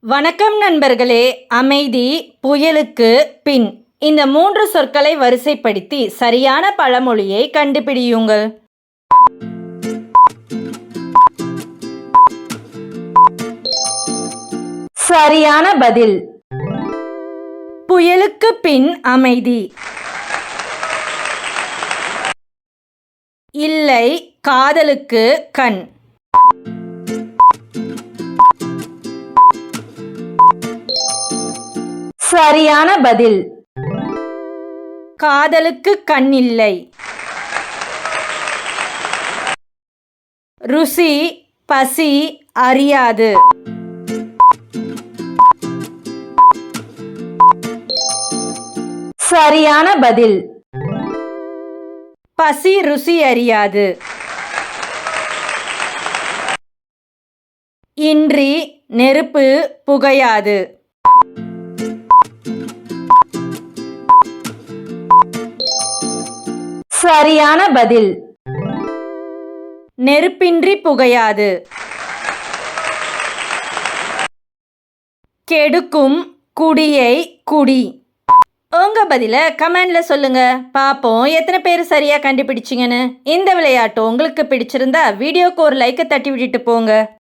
வணக்கம் நண்பர்களே அமைதி புயலுக்கு பின் இந்த மூன்று சொற்களை வரிசைப்படுத்தி சரியான பழமொழியை கண்டுபிடியுங்கள். சரியான பதில். புயலுக்கு பின் அமைதி. இல்லை காதலுக்கு கண். சரியான பதில். காதலுக்கு கண் இல்லை ருசி பசி அறியாது. சரியான பதில். பசி ருசி அறியாது. இன்றி நெருப்பு புகையாது. சரியான பதில். நெருப்பின்றி புகையாது. கெடுக்கும் குடியை குடி. உங்க பதில கமெண்ட்ல சொல்லுங்க. பாப்போம் எத்தனை பேர் சரியா கண்டுபிடிச்சிங்கன்னு. இந்த விளையாட்டு உங்களுக்கு பிடிச்சிருந்தா வீடியோக்கு ஒரு லைக்கை தட்டி விட்டுட்டு போங்க.